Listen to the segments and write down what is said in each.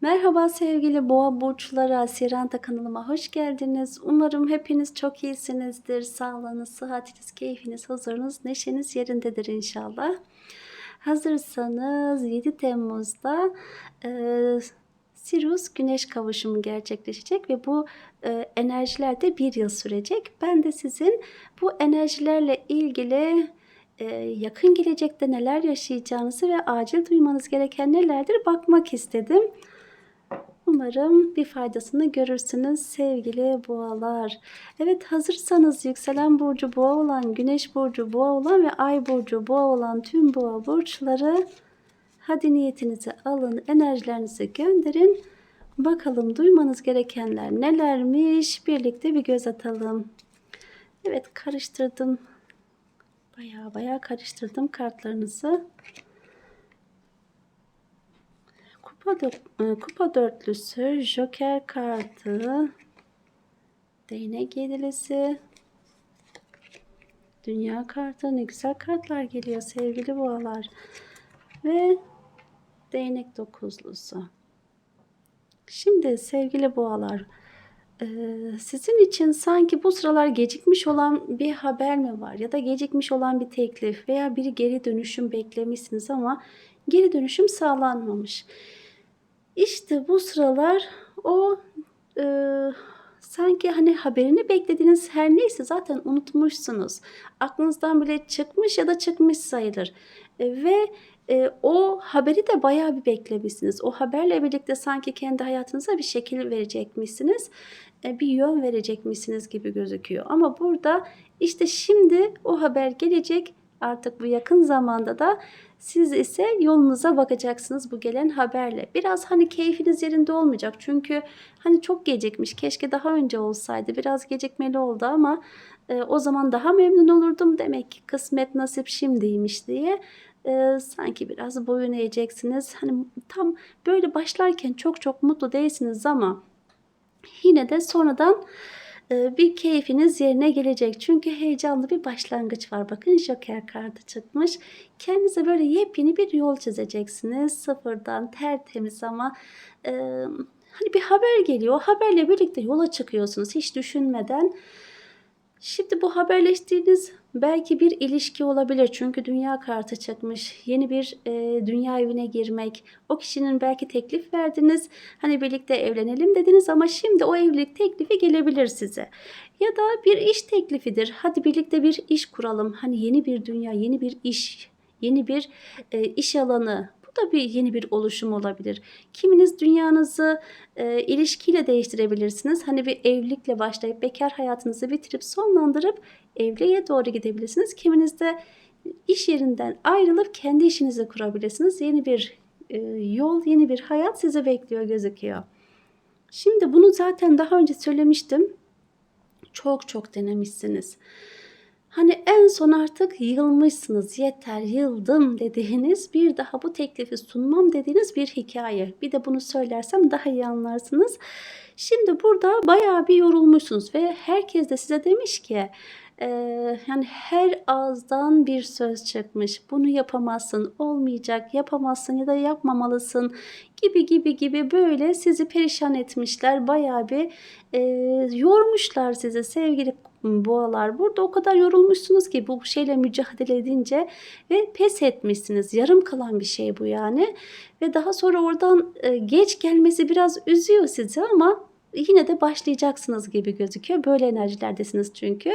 Merhaba sevgili boğa burçları Asiranta kanalıma hoş geldiniz. Umarım hepiniz çok iyisinizdir. Sağlığınız, sıhhatiniz, keyfiniz, huzurunuz, neşeniz yerindedir inşallah. Hazırsanız 7 Temmuz'da e, Sirius Güneş kavuşumu gerçekleşecek ve bu e, enerjiler de bir yıl sürecek. Ben de sizin bu enerjilerle ilgili e, yakın gelecekte neler yaşayacağınızı ve acil duymanız gereken nelerdir bakmak istedim. Umarım bir faydasını görürsünüz sevgili boğalar. Evet hazırsanız yükselen burcu boğa olan, güneş burcu boğa olan ve ay burcu boğa olan tüm boğa burçları hadi niyetinizi alın, enerjilerinizi gönderin. Bakalım duymanız gerekenler nelermiş birlikte bir göz atalım. Evet karıştırdım. Baya baya karıştırdım kartlarınızı. Kupa, e, kupa dörtlüsü, joker kartı, değnek yedilisi, dünya kartı. Ne güzel kartlar geliyor sevgili boğalar. Ve değnek dokuzlusu. Şimdi sevgili boğalar, e, sizin için sanki bu sıralar gecikmiş olan bir haber mi var ya da gecikmiş olan bir teklif veya bir geri dönüşüm beklemişsiniz ama geri dönüşüm sağlanmamış. İşte bu sıralar o e, sanki hani haberini beklediğiniz her neyse zaten unutmuşsunuz. Aklınızdan bile çıkmış ya da çıkmış sayılır. E, ve e, o haberi de bayağı bir beklemişsiniz. O haberle birlikte sanki kendi hayatınıza bir şekil verecekmişsiniz. E, bir yön verecekmişsiniz gibi gözüküyor. Ama burada işte şimdi o haber gelecek. Artık bu yakın zamanda da siz ise yolunuza bakacaksınız bu gelen haberle. Biraz hani keyfiniz yerinde olmayacak. Çünkü hani çok gecikmiş. Keşke daha önce olsaydı. Biraz gecikmeli oldu ama e, o zaman daha memnun olurdum. Demek ki kısmet nasip şimdiymiş diye e, sanki biraz boyun eğeceksiniz. Hani tam böyle başlarken çok çok mutlu değilsiniz ama yine de sonradan bir keyfiniz yerine gelecek. Çünkü heyecanlı bir başlangıç var. Bakın Joker kartı çıkmış. Kendinize böyle yepyeni bir yol çizeceksiniz. Sıfırdan tertemiz ama hani bir haber geliyor. O haberle birlikte yola çıkıyorsunuz hiç düşünmeden. Şimdi bu haberleştiğiniz belki bir ilişki olabilir. Çünkü dünya kartı çıkmış. Yeni bir e, dünya evine girmek. O kişinin belki teklif verdiniz. Hani birlikte evlenelim dediniz ama şimdi o evlilik teklifi gelebilir size. Ya da bir iş teklifidir. Hadi birlikte bir iş kuralım. Hani yeni bir dünya, yeni bir iş, yeni bir e, iş alanı. Da bir yeni bir oluşum olabilir. Kiminiz dünyanızı e, ilişkiyle değiştirebilirsiniz. Hani bir evlilikle başlayıp bekar hayatınızı bitirip sonlandırıp evliliğe doğru gidebilirsiniz. Kiminiz de iş yerinden ayrılıp kendi işinizi kurabilirsiniz. Yeni bir e, yol, yeni bir hayat sizi bekliyor gözüküyor. Şimdi bunu zaten daha önce söylemiştim. Çok çok denemişsiniz. Hani en son artık yılmışsınız, yeter yıldım dediğiniz bir daha bu teklifi sunmam dediğiniz bir hikaye. Bir de bunu söylersem daha iyi anlarsınız. Şimdi burada bayağı bir yorulmuşsunuz ve herkes de size demiş ki e, yani her ağızdan bir söz çıkmış. Bunu yapamazsın, olmayacak, yapamazsın ya da yapmamalısın gibi gibi gibi böyle sizi perişan etmişler. Bayağı bir e, yormuşlar sizi sevgili boğalar. Burada o kadar yorulmuşsunuz ki bu şeyle mücadele edince ve pes etmişsiniz. Yarım kalan bir şey bu yani. Ve daha sonra oradan e, geç gelmesi biraz üzüyor sizi ama yine de başlayacaksınız gibi gözüküyor. Böyle enerjilerdesiniz çünkü.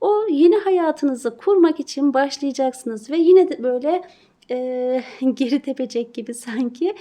O yeni hayatınızı kurmak için başlayacaksınız ve yine de böyle e, geri tepecek gibi sanki.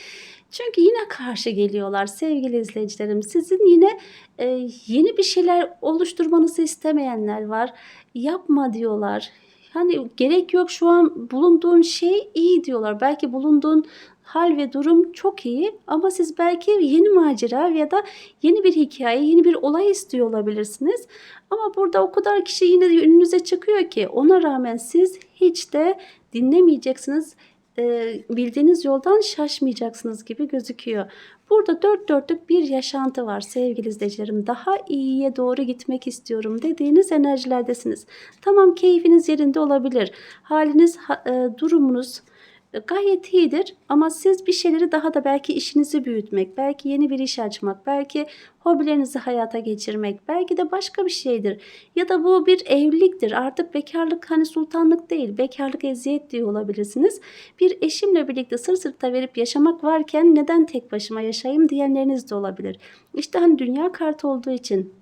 Çünkü yine karşı geliyorlar sevgili izleyicilerim. Sizin yine e, yeni bir şeyler oluşturmanızı istemeyenler var. Yapma diyorlar. Hani gerek yok şu an bulunduğun şey iyi diyorlar. Belki bulunduğun hal ve durum çok iyi ama siz belki yeni macera ya da yeni bir hikaye, yeni bir olay istiyor olabilirsiniz. Ama burada o kadar kişi yine önünüze çıkıyor ki ona rağmen siz hiç de dinlemeyeceksiniz. E, bildiğiniz yoldan şaşmayacaksınız gibi gözüküyor. Burada dört dörtlük bir yaşantı var sevgili izleyicilerim. Daha iyiye doğru gitmek istiyorum dediğiniz enerjilerdesiniz. Tamam keyfiniz yerinde olabilir. Haliniz, e, durumunuz, gayet iyidir ama siz bir şeyleri daha da belki işinizi büyütmek, belki yeni bir iş açmak, belki hobilerinizi hayata geçirmek, belki de başka bir şeydir. Ya da bu bir evliliktir. Artık bekarlık hani sultanlık değil, bekarlık eziyet diye olabilirsiniz. Bir eşimle birlikte sır sırta verip yaşamak varken neden tek başıma yaşayayım diyenleriniz de olabilir. İşte hani dünya kartı olduğu için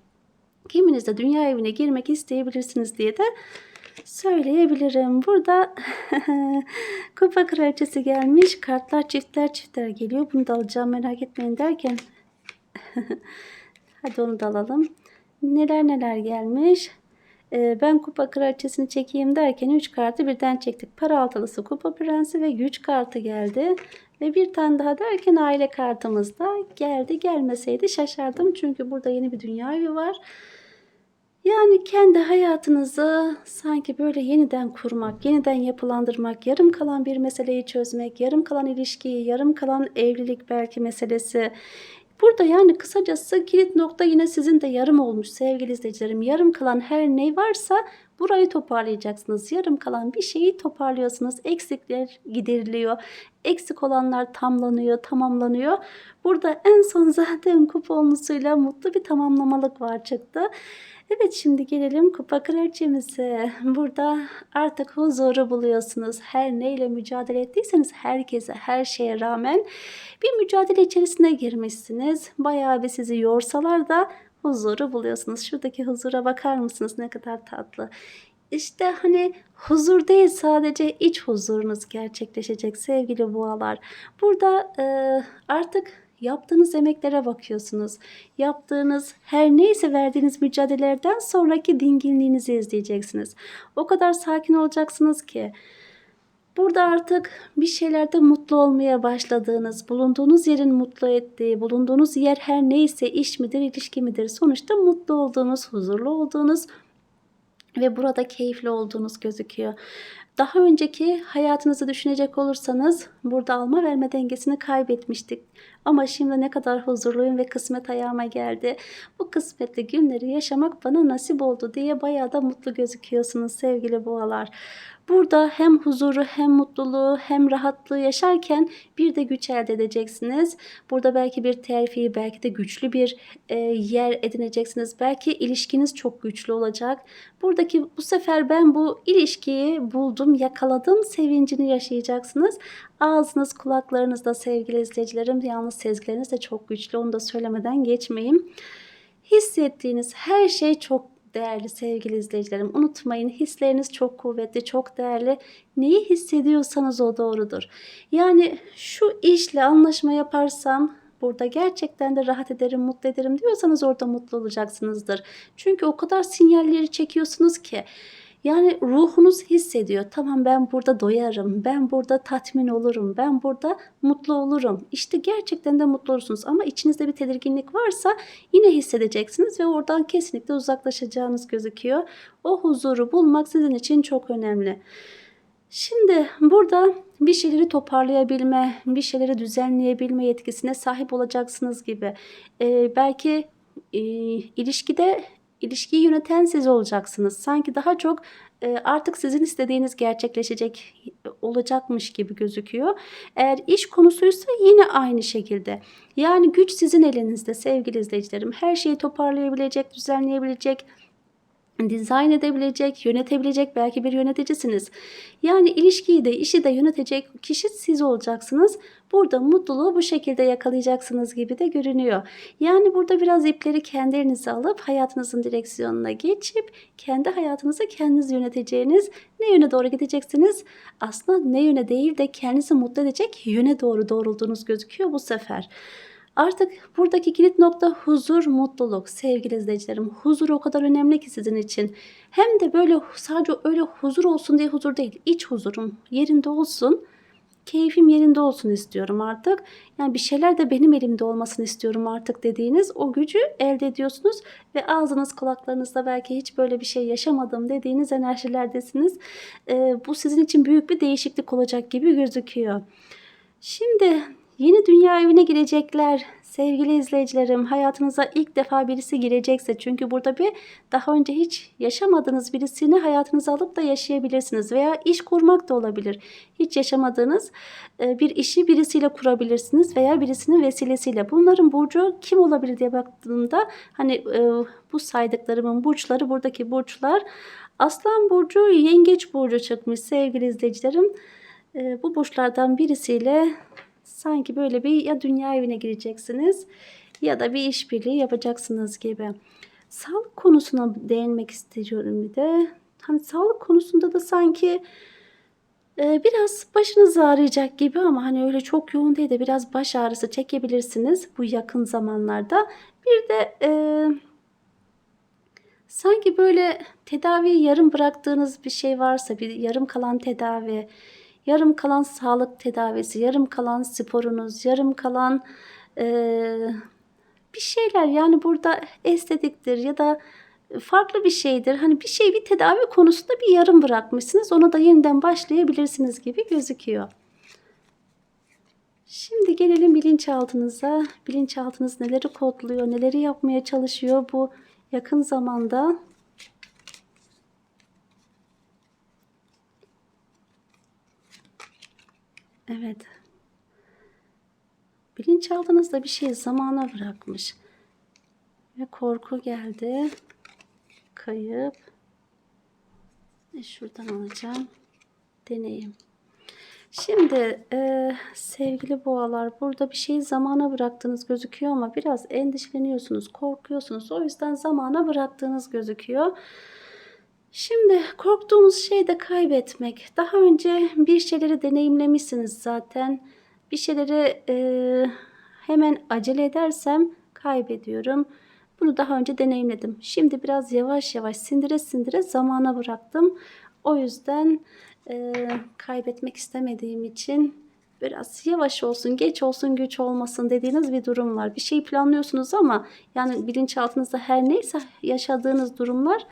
kiminiz de dünya evine girmek isteyebilirsiniz diye de söyleyebilirim. Burada kupa kraliçesi gelmiş. Kartlar çiftler çiftler geliyor. Bunu da alacağım merak etmeyin derken. Hadi onu da alalım. Neler neler gelmiş. Ee, ben kupa kraliçesini çekeyim derken 3 kartı birden çektik. Para altılısı kupa prensi ve güç kartı geldi. Ve bir tane daha derken aile kartımız da geldi. Gelmeseydi şaşardım. Çünkü burada yeni bir dünya evi var. Yani kendi hayatınızı sanki böyle yeniden kurmak, yeniden yapılandırmak, yarım kalan bir meseleyi çözmek, yarım kalan ilişkiyi, yarım kalan evlilik belki meselesi. Burada yani kısacası kilit nokta yine sizin de yarım olmuş sevgili izleyicilerim. Yarım kalan her ne varsa burayı toparlayacaksınız. Yarım kalan bir şeyi toparlıyorsunuz. Eksikler gideriliyor. Eksik olanlar tamlanıyor, tamamlanıyor. Burada en son zaten kuponlusuyla mutlu bir tamamlamalık var çıktı. Evet şimdi gelelim kupa kraliçemize. Burada artık huzuru buluyorsunuz. Her neyle mücadele ettiyseniz herkese, her şeye rağmen bir mücadele içerisine girmişsiniz. Bayağı bir sizi yorsalar da huzuru buluyorsunuz. Şuradaki huzura bakar mısınız ne kadar tatlı. İşte hani huzur değil sadece iç huzurunuz gerçekleşecek sevgili boğalar. Burada e, artık yaptığınız emeklere bakıyorsunuz. Yaptığınız her neyse verdiğiniz mücadelelerden sonraki dinginliğinizi izleyeceksiniz. O kadar sakin olacaksınız ki Burada artık bir şeylerde mutlu olmaya başladığınız, bulunduğunuz yerin mutlu ettiği, bulunduğunuz yer her neyse iş midir, ilişki midir sonuçta mutlu olduğunuz, huzurlu olduğunuz ve burada keyifli olduğunuz gözüküyor. Daha önceki hayatınızı düşünecek olursanız burada alma verme dengesini kaybetmiştik. Ama şimdi ne kadar huzurluyum ve kısmet ayağıma geldi. Bu kısmetli günleri yaşamak bana nasip oldu diye bayağı da mutlu gözüküyorsunuz sevgili boğalar. Burada hem huzuru hem mutluluğu hem rahatlığı yaşarken bir de güç elde edeceksiniz. Burada belki bir terfi, belki de güçlü bir e, yer edineceksiniz. Belki ilişkiniz çok güçlü olacak. Buradaki bu sefer ben bu ilişkiyi buldum, yakaladım sevincini yaşayacaksınız. Ağzınız, kulaklarınızda sevgili izleyicilerim, yalnız sezgileriniz de çok güçlü. Onu da söylemeden geçmeyeyim. Hissettiğiniz her şey çok değerli sevgili izleyicilerim. Unutmayın hisleriniz çok kuvvetli, çok değerli. Neyi hissediyorsanız o doğrudur. Yani şu işle anlaşma yaparsam burada gerçekten de rahat ederim, mutlu ederim diyorsanız orada mutlu olacaksınızdır. Çünkü o kadar sinyalleri çekiyorsunuz ki yani ruhunuz hissediyor. Tamam ben burada doyarım. Ben burada tatmin olurum. Ben burada mutlu olurum. İşte gerçekten de mutlu olursunuz. Ama içinizde bir tedirginlik varsa yine hissedeceksiniz ve oradan kesinlikle uzaklaşacağınız gözüküyor. O huzuru bulmak sizin için çok önemli. Şimdi burada bir şeyleri toparlayabilme, bir şeyleri düzenleyebilme yetkisine sahip olacaksınız gibi. Ee, belki e, ilişkide ilişkiyi yöneten siz olacaksınız. Sanki daha çok e, artık sizin istediğiniz gerçekleşecek olacakmış gibi gözüküyor. Eğer iş konusuysa yine aynı şekilde. Yani güç sizin elinizde sevgili izleyicilerim. Her şeyi toparlayabilecek, düzenleyebilecek, dizayn edebilecek, yönetebilecek belki bir yöneticisiniz. Yani ilişkiyi de işi de yönetecek kişi siz olacaksınız. Burada mutluluğu bu şekilde yakalayacaksınız gibi de görünüyor. Yani burada biraz ipleri kendi elinize alıp hayatınızın direksiyonuna geçip kendi hayatınızı kendiniz yöneteceğiniz ne yöne doğru gideceksiniz? Aslında ne yöne değil de kendinizi mutlu edecek yöne doğru doğrulduğunuz gözüküyor bu sefer. Artık buradaki kilit nokta huzur, mutluluk sevgili izleyicilerim. Huzur o kadar önemli ki sizin için. Hem de böyle sadece öyle huzur olsun diye huzur değil. İç huzurum yerinde olsun. Keyfim yerinde olsun istiyorum artık. Yani bir şeyler de benim elimde olmasını istiyorum artık dediğiniz o gücü elde ediyorsunuz. Ve ağzınız kulaklarınızda belki hiç böyle bir şey yaşamadım dediğiniz enerjilerdesiniz. Ee, bu sizin için büyük bir değişiklik olacak gibi gözüküyor. Şimdi Yeni dünya evine girecekler. Sevgili izleyicilerim, hayatınıza ilk defa birisi girecekse çünkü burada bir daha önce hiç yaşamadığınız birisini hayatınıza alıp da yaşayabilirsiniz veya iş kurmak da olabilir. Hiç yaşamadığınız e, bir işi birisiyle kurabilirsiniz veya birisinin vesilesiyle. Bunların burcu kim olabilir diye baktığımda hani e, bu saydıklarımın burçları buradaki burçlar Aslan burcu, Yengeç burcu çıkmış sevgili izleyicilerim. E, bu burçlardan birisiyle sanki böyle bir ya dünya evine gireceksiniz ya da bir işbirliği yapacaksınız gibi. Sağlık konusuna değinmek istiyorum bir de. Hani sağlık konusunda da sanki e, biraz başınız ağrıyacak gibi ama hani öyle çok yoğun değil de biraz baş ağrısı çekebilirsiniz bu yakın zamanlarda. Bir de e, sanki böyle tedaviyi yarım bıraktığınız bir şey varsa bir yarım kalan tedavi yarım kalan sağlık tedavisi, yarım kalan sporunuz, yarım kalan e, bir şeyler yani burada estetiktir ya da farklı bir şeydir. Hani bir şey bir tedavi konusunda bir yarım bırakmışsınız. Ona da yeniden başlayabilirsiniz gibi gözüküyor. Şimdi gelelim bilinçaltınıza. Bilinçaltınız neleri kodluyor, neleri yapmaya çalışıyor bu yakın zamanda. Evet. Bilinçaltınızda bir şey zamana bırakmış. Ve korku geldi. Kayıp. E şuradan alacağım. Deneyim. Şimdi e, sevgili boğalar burada bir şeyi zamana bıraktığınız gözüküyor ama biraz endişeleniyorsunuz, korkuyorsunuz. O yüzden zamana bıraktığınız gözüküyor. Şimdi korktuğumuz şey de kaybetmek. Daha önce bir şeyleri deneyimlemişsiniz zaten. Bir şeyleri e, hemen acele edersem kaybediyorum. Bunu daha önce deneyimledim. Şimdi biraz yavaş yavaş sindire sindire zamana bıraktım. O yüzden e, kaybetmek istemediğim için biraz yavaş olsun, geç olsun, güç olmasın dediğiniz bir durum var. Bir şey planlıyorsunuz ama yani bilinçaltınızda her neyse yaşadığınız durumlar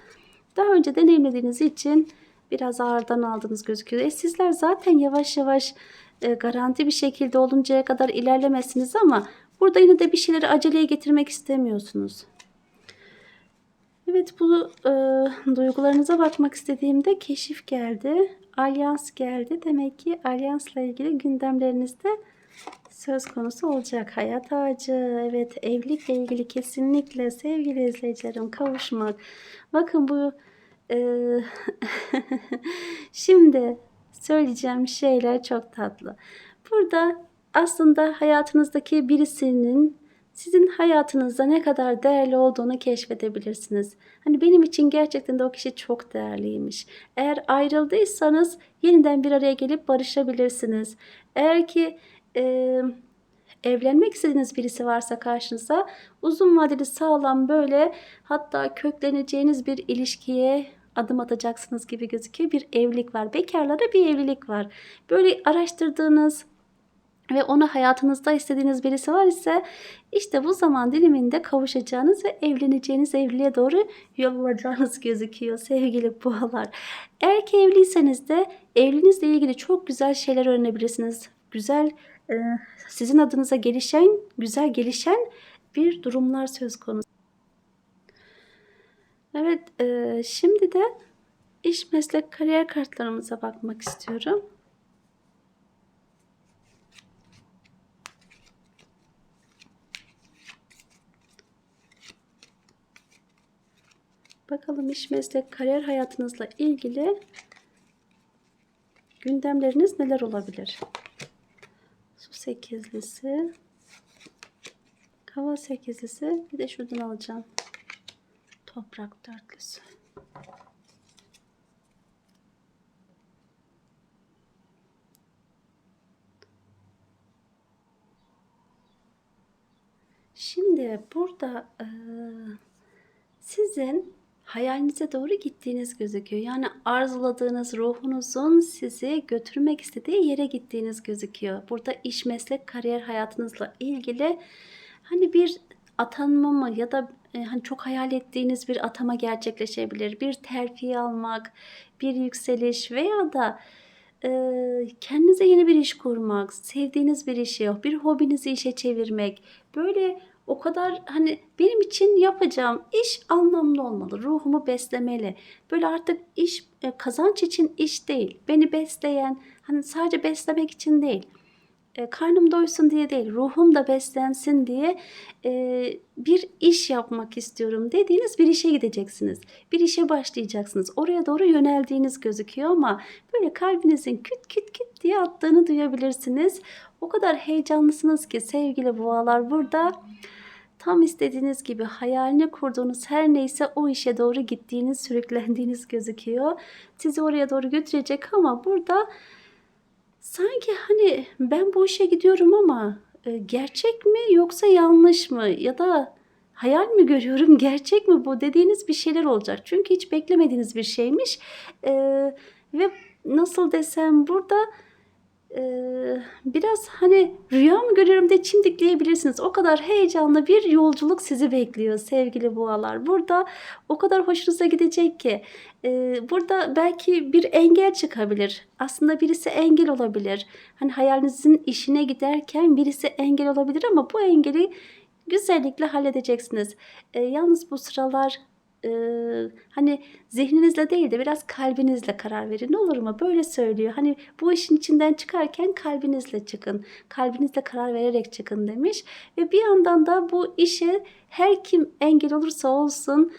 daha önce deneyimlediğiniz için biraz ağırdan aldığınız gözüküyor. E sizler zaten yavaş yavaş e, garanti bir şekilde oluncaya kadar ilerlemesiniz ama burada yine de bir şeyleri aceleye getirmek istemiyorsunuz. Evet bu e, duygularınıza bakmak istediğimde keşif geldi. Alyans geldi. Demek ki alyansla ilgili gündemlerinizde söz konusu olacak. Hayat ağacı, evet evlilikle ilgili kesinlikle sevgili izleyicilerim kavuşmak. Bakın bu e, şimdi söyleyeceğim şeyler çok tatlı. Burada aslında hayatınızdaki birisinin sizin hayatınızda ne kadar değerli olduğunu keşfedebilirsiniz. Hani benim için gerçekten de o kişi çok değerliymiş. Eğer ayrıldıysanız yeniden bir araya gelip barışabilirsiniz. Eğer ki e, evlenmek istediğiniz birisi varsa karşınıza uzun vadeli sağlam böyle hatta kökleneceğiniz bir ilişkiye adım atacaksınız gibi gözüküyor. Bir evlilik var. Bekarlara bir evlilik var. Böyle araştırdığınız ve onu hayatınızda istediğiniz birisi var ise işte bu zaman diliminde kavuşacağınız ve evleneceğiniz evliliğe doğru yol alacağınız gözüküyor sevgili boğalar. Eğer ki evliyseniz de evliliğinizle ilgili çok güzel şeyler öğrenebilirsiniz. Güzel sizin adınıza gelişen, güzel gelişen bir durumlar söz konusu. Evet, e, şimdi de iş meslek kariyer kartlarımıza bakmak istiyorum. Bakalım iş meslek kariyer hayatınızla ilgili gündemleriniz neler olabilir? Sekizlisi, hava sekizlisi, bir de şuradan alacağım. Toprak dörtlüsü. Şimdi burada e, sizin hayalinize doğru gittiğiniz gözüküyor. Yani arzuladığınız ruhunuzun sizi götürmek istediği yere gittiğiniz gözüküyor. Burada iş, meslek, kariyer hayatınızla ilgili hani bir atanma mı ya da e, hani çok hayal ettiğiniz bir atama gerçekleşebilir. Bir terfi almak, bir yükseliş veya da Eee, kendinize yeni bir iş kurmak, sevdiğiniz bir işi, bir hobinizi işe çevirmek. Böyle o kadar hani benim için yapacağım iş anlamlı olmalı. Ruhumu beslemeli. Böyle artık iş e, kazanç için iş değil. Beni besleyen hani sadece beslemek için değil. E, karnım doysun diye değil, ruhum da beslensin diye e, bir iş yapmak istiyorum dediğiniz bir işe gideceksiniz. Bir işe başlayacaksınız. Oraya doğru yöneldiğiniz gözüküyor ama böyle kalbinizin küt küt küt diye attığını duyabilirsiniz. O kadar heyecanlısınız ki sevgili boğalar burada tam istediğiniz gibi hayalini kurduğunuz her neyse o işe doğru gittiğiniz, sürüklendiğiniz gözüküyor. Sizi oraya doğru götürecek ama burada sanki hani ben bu işe gidiyorum ama e, gerçek mi yoksa yanlış mı ya da hayal mi görüyorum gerçek mi bu dediğiniz bir şeyler olacak. Çünkü hiç beklemediğiniz bir şeymiş E, ve nasıl desem burada e, biraz hani rüya mı görüyorum de çimdikleyebilirsiniz. O kadar heyecanlı bir yolculuk sizi bekliyor sevgili boğalar. Burada o kadar hoşunuza gidecek ki e, burada belki bir engel çıkabilir. Aslında birisi engel olabilir. Hani hayalinizin işine giderken birisi engel olabilir ama bu engeli güzellikle halledeceksiniz. E, yalnız bu sıralar hani zihninizle değil de biraz kalbinizle karar verin olur mu? Böyle söylüyor. Hani bu işin içinden çıkarken kalbinizle çıkın. Kalbinizle karar vererek çıkın demiş. Ve bir yandan da bu işe her kim engel olursa olsun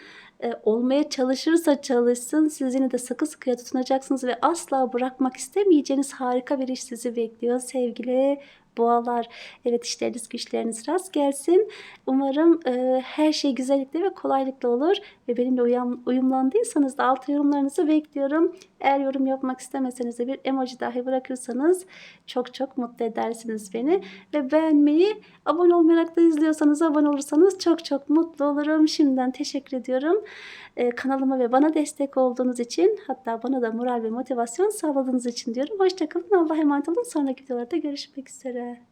olmaya çalışırsa çalışsın siz yine de sıkı sıkıya tutunacaksınız ve asla bırakmak istemeyeceğiniz harika bir iş sizi bekliyor sevgili boğalar. Evet işleriniz güçleriniz rast gelsin. Umarım e, her şey güzellikle ve kolaylıkla olur ve benimle uyum, uyumlandıysanız da altı yorumlarınızı bekliyorum. Eğer yorum yapmak istemeseniz de bir emoji dahi bırakırsanız çok çok mutlu edersiniz beni. Ve beğenmeyi, abone olmayarak da izliyorsanız abone olursanız çok çok mutlu olurum. Şimdiden teşekkür ediyorum. Ee, kanalıma ve bana destek olduğunuz için hatta bana da moral ve motivasyon sağladığınız için diyorum. Hoşçakalın. Allah'a emanet olun. Sonraki videolarda görüşmek üzere.